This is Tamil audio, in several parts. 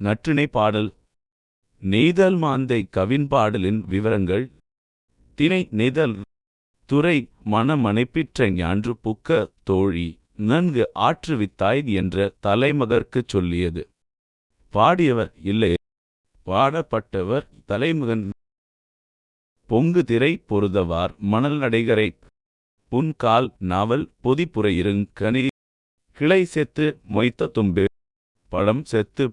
நற்றிணை பாடல். நெய்தல் மாந்தை கவின் பாடலின் விவரங்கள். திணை நெய்தல். துறை மனமனைப்பிற்ற ஞான்று புக்க தோழி. நன்கு ஆற்றுவித்தாய் என்ற தலைமகர்க்குச் சொல்லியது. பாடியவர் இல்லை. பாடப்பட்டவர் தலைமகன். பொங்கு திரை பொருதவார் மணல் நடைகரை. புன்கால் நாவல் பொதிப்புரையிருங் கனி. கிளை செத்து மொய்த்த தும்பு. பழம் செத்து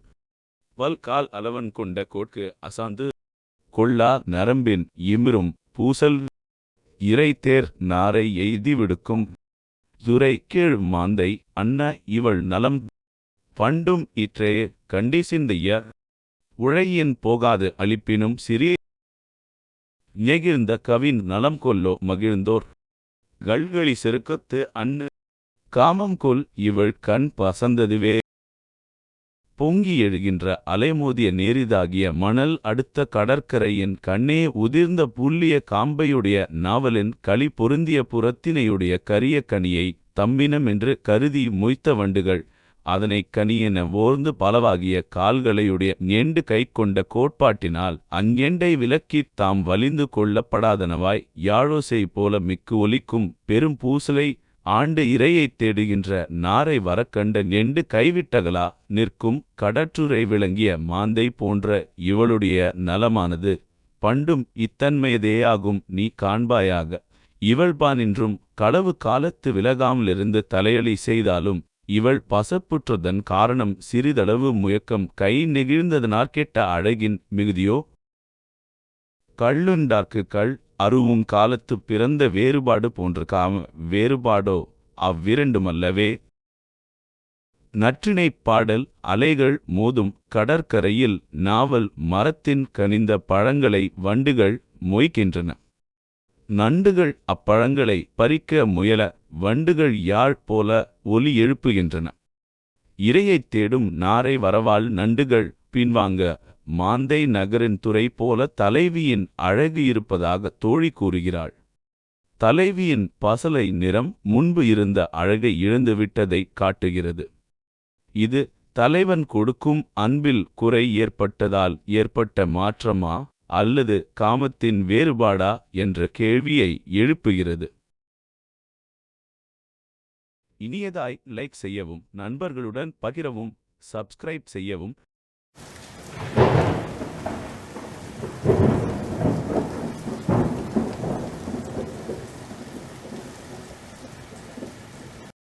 வல் கால் அளவன் கொண்ட கோட்கு அசாந்து கொள்ளா நரம்பின் இமிரும் பூசல் இறைத்தேர் நாரை எய்தி விடுக்கும் துரை கீழ் மாந்தை அன்ன இவள் நலம் பண்டும் இற்றே கண்டி சிந்தைய உழையின் போகாது அளிப்பினும் சிறிய நெகிழ்ந்த கவின் நலம் கொல்லோ மகிழ்ந்தோர் கள்களி செருக்கத்து அன்னு காமம் கொல் இவள் கண் பசந்ததுவே. பொங்கி எழுகின்ற அலைமோதிய நேரிதாகிய மணல் அடுத்த கடற்கரையின் கண்ணே உதிர்ந்த புல்லிய காம்பையுடைய நாவலின் களி பொருந்திய புறத்தினையுடைய கரிய கனியை தம்பினமென்று கருதி மொய்த்த வண்டுகள் அதனைக் கனியென ஓர்ந்து பலவாகிய கால்களையுடைய ஞெண்டு கை கொண்ட கோட்பாட்டினால் அங்கெண்டை விலக்கித் தாம் வலிந்து கொள்ளப்படாதனவாய் யாழோசை போல மிக்கு ஒலிக்கும் பெரும் பூசலை ஆண்டு இரையைத் தேடுகின்ற நாரை வரக்கண்ட நெண்டு கைவிட்டகலா நிற்கும் கடற்றுரை விளங்கிய மாந்தை போன்ற இவளுடைய நலமானது பண்டும் இத்தன்மையதேயாகும் நீ காண்பாயாக. இவள்பானின்றும் களவு காலத்து விலகாமலிருந்து தலையளி செய்தாலும் இவள் பசப்புற்றதன் காரணம் சிறிதளவு முயக்கம் கை நெகிழ்ந்ததனாற் கெட்ட அழகின் மிகுதியோ? கள்ளுண்டார்க்கு கள் அருவும் காலத்து பிறந்த வேறுபாடு போன்ற காம வேறுபாடோ அவ்விரண்டுமல்லவே. நற்றினைப் பாடல் அலைகள் மோதும் கடற்கரையில் நாவல் மரத்தின் கனிந்த பழங்களை வண்டுகள் மொய்க்கின்றன. நண்டுகள் அப்பழங்களை பறிக்க முயல வண்டுகள் யாழ் போல ஒலி எழுப்புகின்றன. இரையைத் தேடும் நாரை வரவால் நண்டுகள் பின்வாங்க மாந்தை நகரின் துறை போல தலைவியின் அழகு இருப்பதாக தோழி கூறுகிறாள். தலைவியின் பசலை நிறம் முன்பு இருந்த அழகை இழந்துவிட்டதை காட்டுகிறது. இது தலைவன் கொடுக்கும் அன்பில் குறை ஏற்பட்டதால் ஏற்பட்ட மாற்றமா அல்லது காமத்தின் வேறுபாடா என்ற கேள்வியை எழுப்புகிறது. இனியதாய் லைக் செய்யவும் நண்பர்களுடன் பகிரவும் சப்ஸ்கிரைப் செய்யவும்